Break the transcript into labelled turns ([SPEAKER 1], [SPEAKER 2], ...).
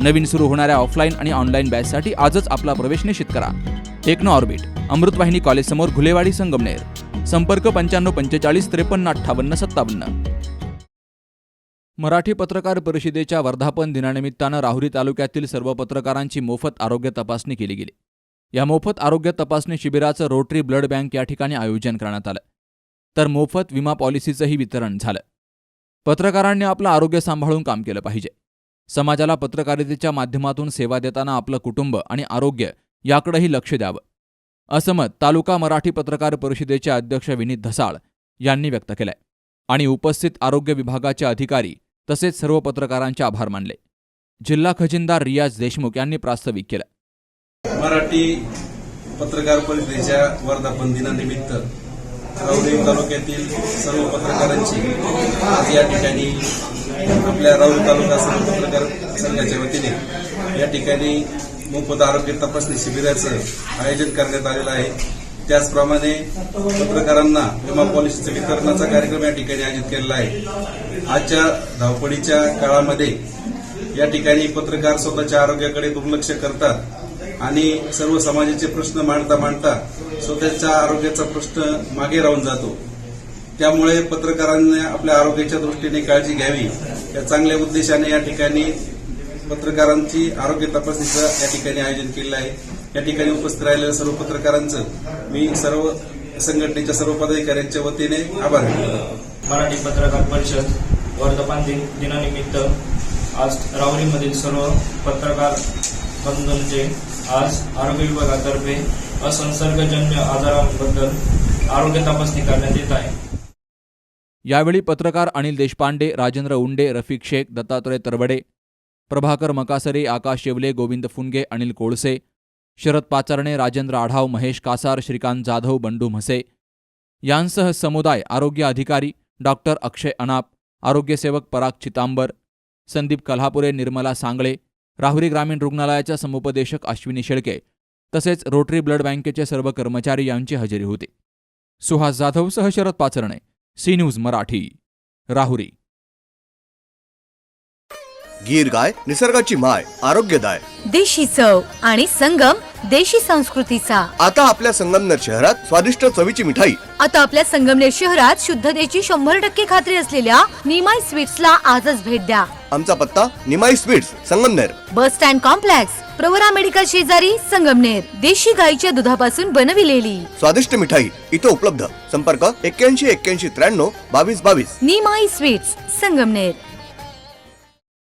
[SPEAKER 1] नवीन सुरू होणाऱ्या ऑफलाईन आणि ऑनलाईन बॅचसाठी आजच आपला प्रवेश निश्चित करा. टेक्नो ऑर्बिट अमृतवाहिनी कॉलेजसमोर घुलेवाडी संगमनेर. संपर्क पंच्याण्णव पंचेचाळीस त्रेपन्न अठ्ठावन्न सत्तावन्न. मराठी पत्रकार परिषदेच्या वर्धापन दिनानिमित्तानं राहुरी तालुक्यातील सर्व पत्रकारांची मोफत आरोग्य तपासणी केली गेली. या मोफत आरोग्य तपासणी शिबिराचं रोटरी ब्लड बँक या ठिकाणी आयोजन करण्यात आलं. तर मोफत विमा पॉलिसीचंही वितरण झालं. पत्रकारांनी आपलं आरोग्य सांभाळून काम केलं पाहिजे. समाजाला पत्रकारितेच्या माध्यमातून सेवा देताना आपलं कुटुंब आणि आरोग्य याकडेही लक्ष द्यावं. असं मत तालुका मराठी पत्रकार परिषदेचे अध्यक्ष विनीत धसाळ यांनी व्यक्त केलंय आणि उपस्थित आरोग्य विभागाचे अधिकारी तसेच सर्व पत्रकारांचे आभार मानले. जिल्हा खजिनदार रियाज देशमुख यांनी प्रास्ताविक केलं.
[SPEAKER 2] मराठी पत्रकार परिषदेच्या वर्धापन दिनानिमित्त राऊरी तालुक्यातील सर्व पत्रकारांची आज या ठिकाणी आपल्या राऊर तालुका सर्व पत्रकार संघाच्या वतीने या ठिकाणी मोफत आरोग्य तपासणी शिबिराचं आयोजन करण्यात आलेलं आहे. त्याचप्रमाणे पत्रकारांना विमा पॉलिसीचं वितरणाचा कार्यक्रम या ठिकाणी आयोजित केलेला आहे. आजच्या धावपळीच्या काळामध्ये या ठिकाणी पत्रकार स्वतःच्या आरोग्याकडे दुर्लक्ष करतात आणि सर्व समाजाचे प्रश्न मांडता मांडता स्वतःच्या आरोग्याचा प्रश्न मागे राहून जातो. त्यामुळे पत्रकारांनी आपल्या आरोग्याच्या दृष्टीने काळजी घ्यावी. या चांगल्या उद्देशाने या ठिकाणी पत्रकारांची आरोग्य तपासणीचं या ठिकाणी आयोजन केलेलं आहे. या ठिकाणी उपस्थित राहिलेल्या सर्व पत्रकारांचं मी सर्व संघटनेच्या सर्व पदाधिकाऱ्यांच्या वतीने आभार
[SPEAKER 3] मराठी पत्रकार परिषद वर्धमान दिन दिनानिमित्त आज राहुरीमधील सर्व पत्रकार बंधूंचे आज आरोग्य विभागातर्फे असंसर्गजन्य आजारांबद्दल आरोग्य तपासणी करण्यात येत आहे.
[SPEAKER 1] यावेळी पत्रकार अनिल देशपांडे राजेंद्र उंडे रफिक शेख दत्तात्रय तरवडे प्रभाकर मकासरे आकाश येवले गोविंद फुनगे अनिल कोळसे शरद पाचारणे राजेंद्र आढाव महेश कासार श्रीकांत जाधव बंडू म्हसे. यांसह समुदाय आरोग्य अधिकारी डॉक्टर अक्षय अनाप आरोग्यसेवक पराग चितांबर संदीप कल्हापुरे निर्मला सांगळे राहुरी ग्रामीण रुग्णालयाच्या समुपदेशक अश्विनी शेळके तसेच रोटरी ब्लड बँकेचे सर्व कर्मचारी यांची हजेरी होती. सुहास जाधवसह Sharad Pacharne. C news Marathi Rahuri.
[SPEAKER 4] Gir गाय निसर्गाची माय आरोग्यदाय.
[SPEAKER 5] देशी चव आणि संगम देशी संस्कृतीचा.
[SPEAKER 4] आता आपल्या संगमनेर शहरात स्वादिष्ट चवीची मिठाई.
[SPEAKER 5] आता आपल्या संगमनेर शहरात शुद्धतेची शंभर टक्के खात्री असलेल्या निमाई स्वीट्सला आजच भेट द्या.
[SPEAKER 4] आमचा पत्ता Nimai sweets Sangamner.
[SPEAKER 5] Bus stand complex Pravara medical शेजारी संगमनेर. देशी गाईच्या दुधापासून बनविलेली.
[SPEAKER 4] स्वादिष्ट मिठाई इथं उपलब्ध. संपर्क एक्क्याऐंशी एक्क्याऐंशी त्र्याण्णव बावीस बावीस.
[SPEAKER 5] निमाई स्वीट्स संगमनेर.